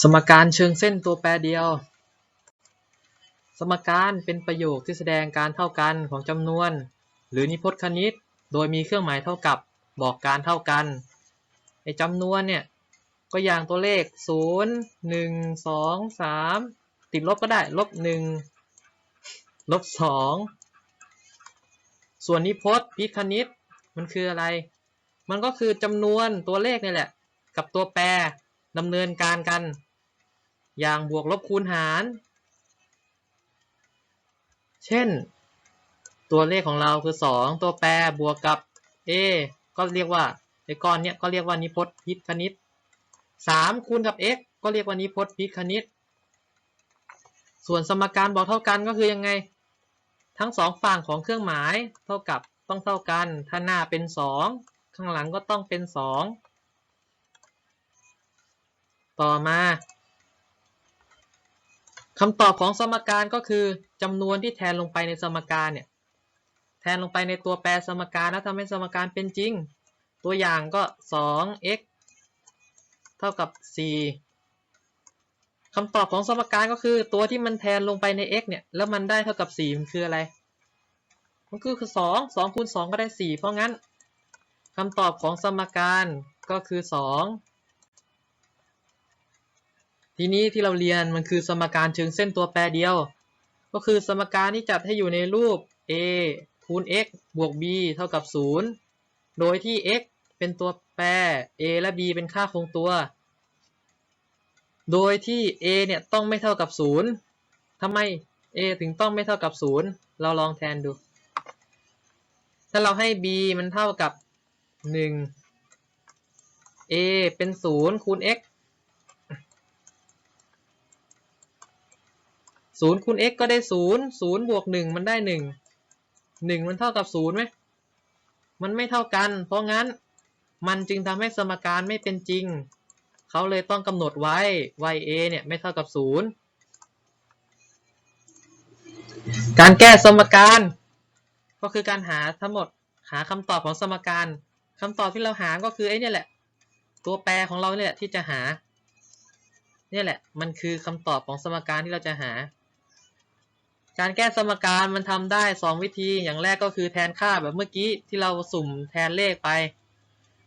สมการเชิงเส้นตัวแปรเดียว สมการเป็นประโยคที่แสดงการเท่ากันของจำนวน หรือนิพจน์คณิต โดยมีเครื่องหมายเท่ากับบอกการเท่ากันไอ้จำนวนเนี่ยก็อย่างตัวเลข 0 1 2 3 ติดลบก็ได้ลบ1ลบ2ส่วนนิพจน์พิคณิตมันคืออะไร มันก็คือจำนวนตัวเลขนี่แหละ กับตัวแปรดำเนินการกัน อย่างบวกลบคูณหาร เช่น ตัวเลขของเราคือ 2 ตัวแปรบวกกับ a ก็เรียกว่าไอ้ก้อนเนี้ยก็เรียกว่านิพจน์พิคณิต 3 คูณกับ x ก็เรียกว่านิพจน์พิคณิต ส่วนสมการบอกเท่ากันก็คือยังไง ทั้งสองฝั่งของเครื่องหมายเท่ากับต้องเท่ากัน ถ้าหน้าเป็น 2 ข้างหลังก็ต้องเป็น 2 ต่อมา คำตอบของสมการก็คือจำนวนที่แทนลงไปในสมการเนี่ยแทนลงไปในตัวแปรสมการแล้วทำให้สมการเป็นจริง ตัวอย่างก็ 2x เท่ากับ 4คำตอบของสมการก็คือตัวที่มันแทนลงไปใน x เนี่ยแล้วมันได้เท่ากับ 4 มันคืออะไร มันคือคือ 2 2คูณ2ก็ได้ 4 เพราะงั้นคำตอบของสมการก็คือ 2 ทีนี้ที่เราเรียนมันคือสมการเชิงเส้นตัวแปรเดียว ก็คือสมการที่จัดให้อยู่ในรูป a คูณ x บวก b เท่ากับ 0 โดยที่ x เป็นตัวแปร a และ b เป็นค่าคงตัว โดยที่ a เนี่ยต้องไม่เท่ากับ 0ทำไม a ถึงต้องไม่เท่ากับ 0 เราลองแทนดู ถ้าเราให้ b มันเท่ากับ 1 a เป็น 0 คูณ x ศูนย์คูณ x ก็ได้ศูนย์ศูนย์บวกหนึ่งมันได้หนึ่งหนึ่งมันเท่ากับศูนย์ไหมมันไม่เท่ากัน เพราะงั้นมันจึงทำให้สมการไม่เป็นจริง เขาเลยต้องกำหนดไว้ y a เนี่ยไม่เท่ากับศูนย์การแก้สมการ ก็คือการหาทั้งหมดหาคำตอบของสมการคำตอบที่เราหาก็คือไอ้เนี่ยแหละ ตัวแปรของเราเนี่ยที่จะหาเนี่ยแหละ มันคือคำตอบของสมการที่เราจะหา การแก้สมการมันทำได้ 2 วิธี อย่างแรกก็คือแทนค่าแบบเมื่อกี้ที่เราสุ่มแทนเลขไป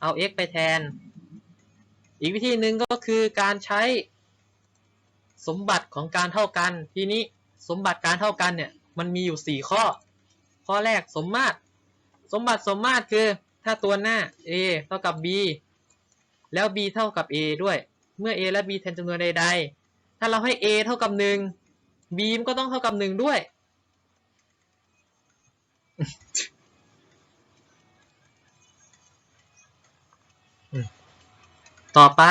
เอา x ไปแทน อีกวิธีหนึ่งก็คือการใช้สมบัติของการเท่ากัน ทีนี้สมบัติการเท่ากันเนี่ยมันมีอยู่ 4 ข้อ ข้อแรกสมมาตร สมบัติสมมาตรคือถ้าตัวหน้า a เท่ากับ b แล้ว b เท่ากับ a ด้วย เมื่อ a และ b แทนจำนวนใดๆ ถ้าเราให้ a เท่ากับ 1 b มันก็ต้องเท่ากับ1ด้วย ต่อไป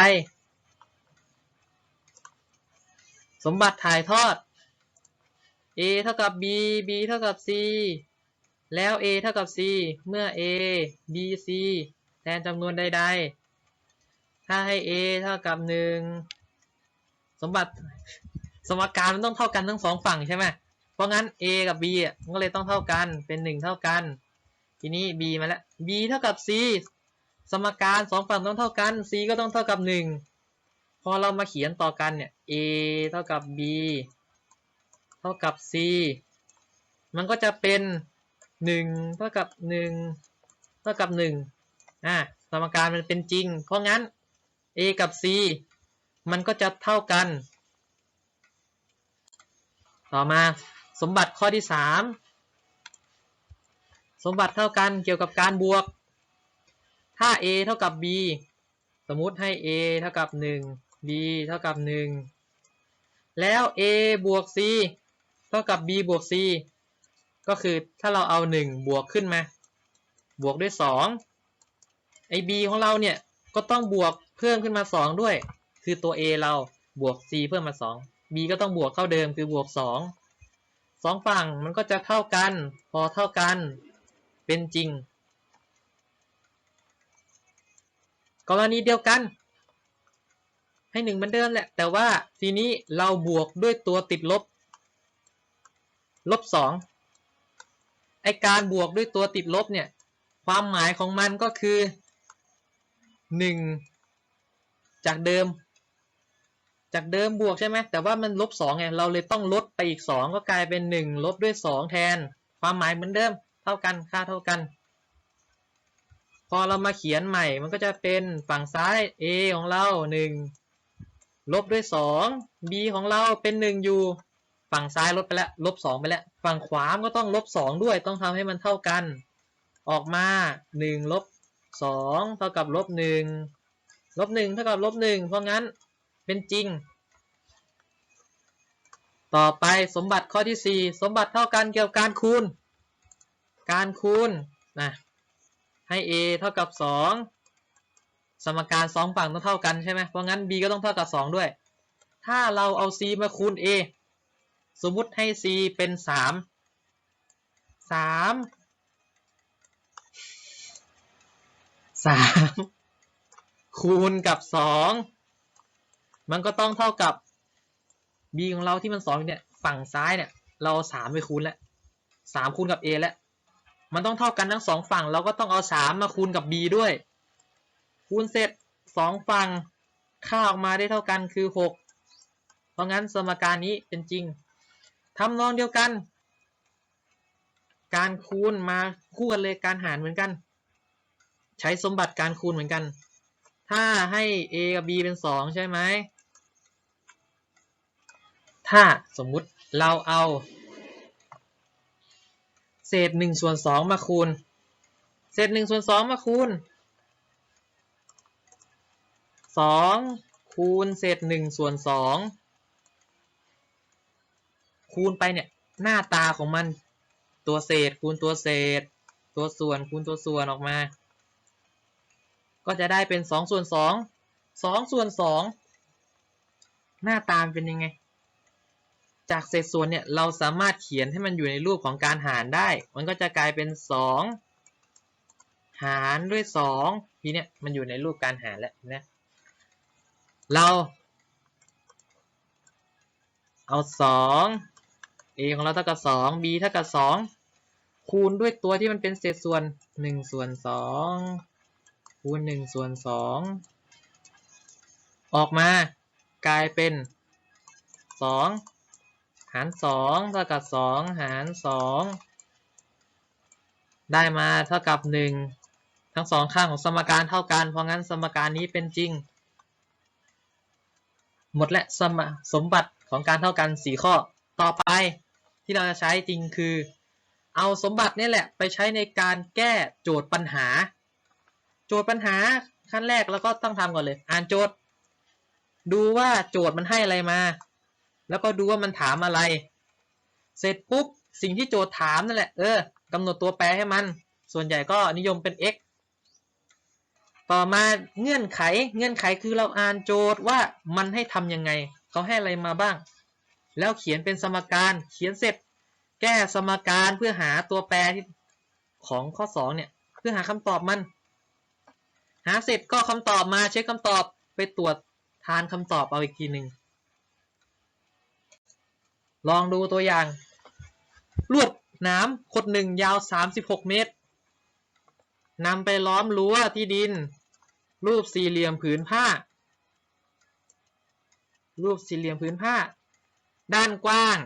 สมบัติถ่ายทอด a เท่ากับ b b เท่ากับ c แล้ว a เท่ากับ c เมื่อ a b c แทนจำนวนใด ๆ ถ้าให้ a เท่ากับ 1 สมบัติ สมการมันต้องเท่ากันทั้งสองฝั่งใช่ไหมเพราะงั้น a กับ b อะมันก็เลยต้องเท่ากันเป็น 1 เท่ากัน ทีนี้ b มาแล้ว b เท่ากับ c สมการสองฝั่งต้องเท่ากัน c ก็ต้องเท่ากับ 1 พอเรามาเขียนต่อกันเนี่ย a เท่ากับ b เท่ากับ c มันก็จะเป็น 1 เท่ากับ 1 เท่ากับ 1 อะสมการมันเป็นจริง เพราะงั้น a กับ c มันก็จะเท่ากัน ต่อมาสมบัติข้อที่ 3 สมบัติเท่ากันเกี่ยวกับการบวก ถ้า a เท่ากับ b สมมุติให้ a เท่ากับ 1 b เท่ากับ 1 แล้ว a บวก c เท่ากับ b บวก c ก็คือถ้าเราเอา 1 บวกขึ้นมา บวกด้วย 2 ไอ้ b ของเราเนี่ย ก็ต้องบวกเพิ่มขึ้นมา 2 ด้วย คือตัว a เราบวก c เพิ่มมา 2 b ก็ต้องบวกเท่าเดิมคือบวก2สองฝั่งมันก็จะเท่ากัน พอเท่ากัน เป็นจริง กรณีเดียวกัน ให้หนึ่งเหมือนเดิมแหละ แต่ว่าทีนี้เราบวกด้วยตัวติดลบ ลบสองไอการบวกด้วยตัวติดลบเนี่ย ความหมายของมันก็คือหนึ่งจากเดิม จากเดิมบวกใช่ไหมแต่ว่ามันลบสองไงเราเลยต้องลดไปอีกสองก็กลายเป็นหนึ่งลบด้วยสองแทน ความหมายเหมือนเดิม เท่ากันค่าเท่ากัน พอเรามาเขียนใหม่มันก็จะเป็นฝั่งซ้าย a ของเราหนึ่งลบด้วยสอง b ของเราเป็นหนึ่งอยู่ ฝั่งซ้ายลบไปแล้วลบสองไปแล้ว ฝั่งขวาก็ต้องลบสองด้วยต้องทำให้มันเท่ากัน ออกมาหนึ่งลบสองเท่ากับลบหนึ่งลบหนึ่งเท่ากับลบหนึ่งเพราะงั้น เป็นจริง ต่อไปสมบัติข้อที่ 4 สมบัติเท่ากันเกี่ยวกับการคูณ การคูณนะให้ a เท่ากับ 2 สมการสองฝั่งต้องเท่ากันใช่ไหมเพราะงั้น b ก็ต้องเท่ากับ 2 ด้วย ถ้าเราเอา c มาคูณ a สมมุติให้ c เป็น 3 3 3 คูณกับ 2 มันก็ต้องเท่ากับ b ของเราที่มันสองอยู่เนี่ยฝั่งซ้ายเนี่ย เราสามไปคูณแล้วสามคูณกับ a แล้ว มันต้องเท่ากันทั้งสองฝั่ง เราก็ต้องเอาสามมาคูณกับ b ด้วย คูณเสร็จสองฝั่งค่าออกมาได้เท่ากันคือหกเพราะงั้นสมการนี้เป็นจริงทำนองเดียวกัน การคูณมาคู่กันเลยการหารเหมือนกัน ใช้สมบัติการคูณเหมือนกัน ถ้าให้ a กับ b เป็นสองใช่ไหม ถ้าสมมุติเราเอาเศษหนึ่งส่วนสองมาคูณ เศษหนึ่งส่วนสองมาคูณสองคูณเศษหนึ่งส่วนสองคูณไปเนี่ยหน้าตาของมันตัวเศษคูณตัวเศษ ตัวส่วนคูณตัวส่วนออกมา ก็จะได้เป็นสองส่วนสองสองส่วนสองหน้าตามเป็นยังไง จากเศษส่วนเนี่ยเราสามารถเขียนให้มันอยู่ในรูปของการหารได้ มันก็จะกลายเป็น 2 หารด้วย 2 ทีเนี้ยมันอยู่ในรูปการหารแล้วนะเราเอา 2 a ของเราเท่ากับ 2 b เท่ากับ 2 คูณด้วยตัวที่มันเป็นเศษส่วน 1 ส่วน 2 คูณ 1 ส่วน 2 ออกมากลายเป็น 2 หารสองเท่ากับสองหารสองได้มาเท่ากับหนึ่งทั้งสองข้างของสมการเท่ากัน เพราะงั้นสมการนี้เป็นจริง หมดและสมสมบัติของการเท่ากันสี่ข้อต่อไปที่เราจะใช้จริงคือ เอาสมบัตินี่แหละไปใช้ในการแก้โจทย์ปัญหา โจทย์ปัญหาขั้นแรกเราก็ต้องทำก่อนเลย อ่านโจทย์ ดูว่าโจทย์มันให้อะไรมา แล้วก็ดูว่ามันถามอะไร เสร็จปุ๊บสิ่งที่โจทย์ถามนั่นแหละเออกำหนดตัวแปรให้มัน ส่วนใหญ่ก็นิยมเป็น x ต่อมาเงื่อนไขเงื่อนไขคือเราอ่านโจทย์ว่ามันให้ทำยังไง เขาให้อะไรมาบ้าง แล้วเขียนเป็นสมการเขียนเสร็จ แก้สมการเพื่อหาตัวแปรที่ของข้อ2เนี่ยเพื่อหาคำตอบมัน หาเสร็จก็คำตอบมาเช็คคำตอบไปตรวจทานคำตอบเอาอีกทีหนึ่ง ลองดูตัวอย่าง ลวดน้ำขดหนึ่งยาว 36 เมตรนำไปล้อมรั้วที่ดิน รูปสี่เหลี่ยมผืนผ้า รูปสี่เหลี่ยมผืนผ้า ด้านกว้าง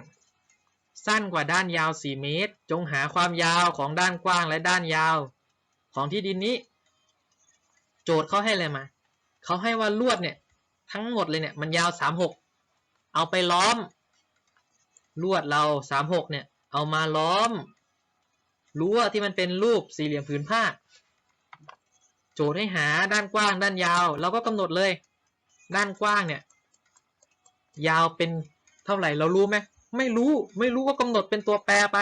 สั้นกว่าด้านยาว 4 เมตร จงหาความยาวของด้านกว้างและด้านยาวของที่ดินนี้ โจทย์เขาให้อะไรมาเขาให้ว่าลวดเนี่ย ทั้งหมดเลยเนี่ยมันยาว 36 เอาไปล้อม ลวดเราสามหกเนี่ย เอามาล้อมรั้วที่มันเป็นรูปสี่เหลี่ยมผืนผ้า โจทย์ให้หาด้านกว้างด้านยาว เราก็กำหนดเลย ด้านกว้างเนี่ย ยาวเป็นเท่าไหร่เรารู้ไหมไม่รู้ไม่รู้ก็กำหนดเป็นตัวแปรไป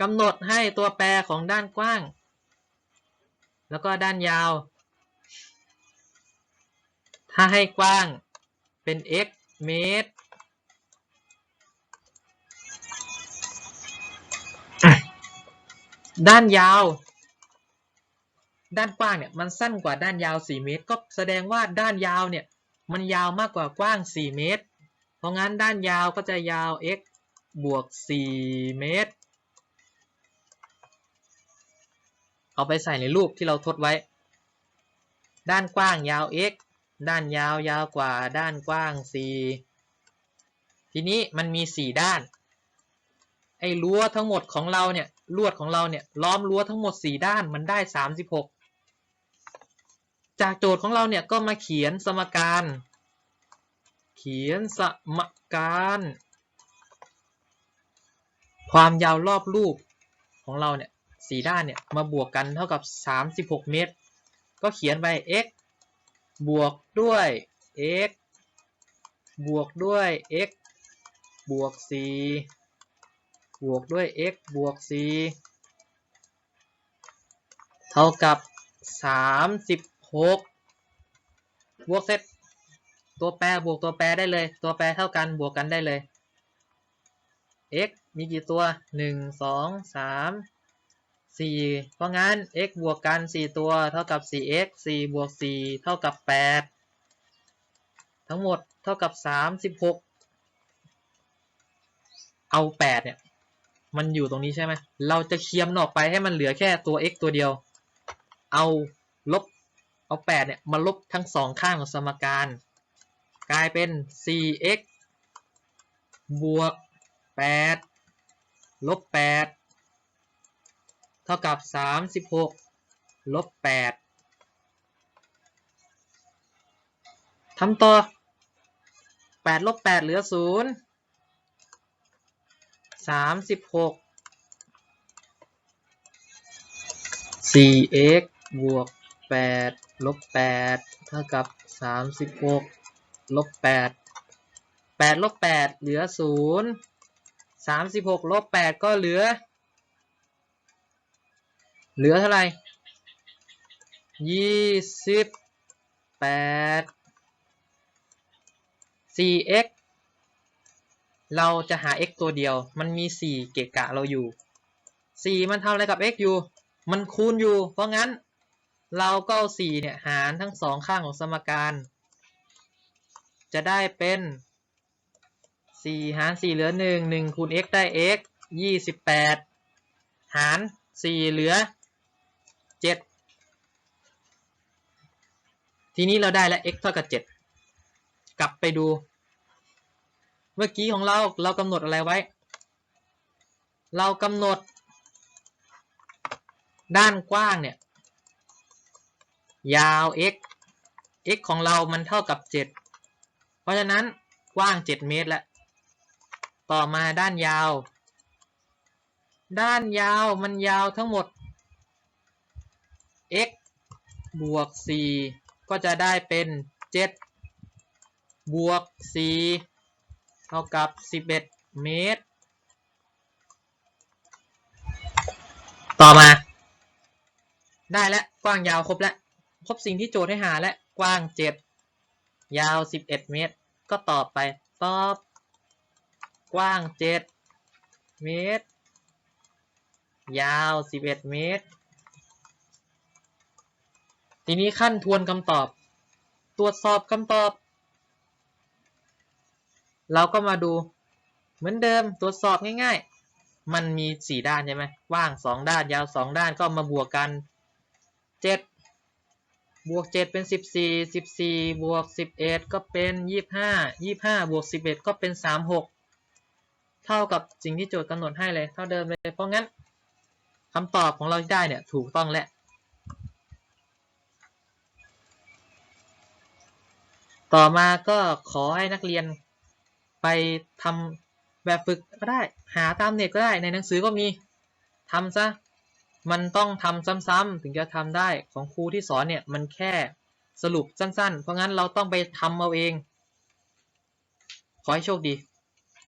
กำหนดให้ตัวแปรของด้านกว้าง แล้วก็ด้านยาว ถ้าให้กว้างเป็น x เมตร ด้านยาว ด้านกว้างเนี่ยมันสั้นกว่าด้านยาว 4 เมตร ก็แสดงว่าด้านยาวเนี่ยมันยาวมากกว่ากว้าง 4 เมตร เพราะงั้นด้านยาวก็จะยาว x บวก 4 เมตร เอาไปใส่ในรูปที่เราทดไว้ ด้านกว้างยาว x ด้านยาวยาวกว่าด้านกว้างสี่ทีนี้มันมีสี่ด้าน ไอ้รั้วทั้งหมดของเราเนี่ย ลวดของเราเนี่ยล้อมรั้วทั้งหมดสี่ด้านมันได้สามสิบหกจากโจทย์ของเราเนี่ยก็มาเขียนสมการ เขียนสมการ ความยาวรอบรูปของเราเนี่ยสี่ด้านเนี่ยมาบวกกันเท่ากับ 36 เมตร ก็เขียนไป x บวกด้วย x บวกด้วย x บวก 4 บวกด้วย x บวก 4 เท่ากับ 36 บวกเสร็จ ตัวแปรบวกตัวแปรได้เลย ตัวแปรเท่ากันบวกกันได้เลย x มีกี่ตัว 1 2 3 4 เพราะงั้น x บวกกัน 4 ตัว เท่ากับ 4x 4 บวก 4 เท่ากับ 8 ทั้งหมดเท่ากับ 36 เอา 8 เนี่ย มันอยู่ตรงนี้ใช่ไหมเราจะเคียมมันออกไปให้มันเหลือแค่ตัว x ตัวเดียว เอาลบเอา8เนี่ยมาลบทั้งสองข้างของสมการ กลายเป็น 4x บวก 8 ลบ 8 เท่ากับ 36 ลบ 8ทำต่อ 8 ลบ 8 เหลือ 0 36 4x บวก8ลบ8เท่ากับ 36ลบ8 8ลบ8เหลือ 0 36ลบ8ก็เหลือ เหลือเท่าไหร่ยี่สิบแปด 4x เราจะหา x ตัวเดียว มันมี 4 เกะกะเราอยู่ 4 มันทำอะไรกับ x อยู่ มันคูณอยู่ เพราะงั้น เราก็เอา4เนี่ยหารทั้งสองข้างของสมการ จะได้เป็น 4 หาร 4 เหลือ 1 1 คูณ x ได้ x 28 หาร 4 เหลือ 7 ทีนี้เราได้แล้ว x เท่ากับ 7 กลับไปดู เมื่อกี้ของเราเรากำหนดอะไรไว้ เรากำหนด ด้านกว้างเนี่ย ยาว x x ของเรามันเท่ากับ 7 เพราะฉะนั้นกว้าง 7 เมตรแล้วต่อมาด้านยาว ด้านยาวมันยาวทั้งหมด x บวก 4 ก็จะได้เป็น 7 บวก 4 ท่ากับ 11 เมตร ต่อมา ได้แล้วกว้างยาวครบแล้วครบสิ่งที่โจทย์ให้หาแล้วกว้าง 7 ยาว 11 เมตร ก็ตอบไปตอบกว้าง 7 เมตร ยาว 11 เมตร ทีนี้ขั้นทวนคำตอบ ตรวจสอบคำตอบ เราก็มาดูเหมือนเดิมตรวจสอบง่าย ๆ มันมี 4 ด้านใช่ไหมว้าง 2 ด้านยาว 2 ด้านก็มาบวกกัน 7 บวก 7 เป็น 14 14 บวก 11 ก็เป็น 25 25 บวก 11 ก็เป็น 36 เท่ากับสิ่งที่โจทย์กำหนดให้เลยเท่าเดิมเลย เพราะงั้นคำตอบของเราที่ได้เนี่ยถูกต้องแล้วต่อมาก็ขอให้นักเรียน ไปทำแบบฝึกก็ได้ หาตามเน็ตก็ได้ในหนังสือก็มีทำซะมันต้องทำซ้ำๆถึงจะทำได้ของครูที่สอนเนี่ยมันแค่สรุปสั้น ๆ เพราะงั้นเราต้องไปทำเอาเอง ขอให้โชคดี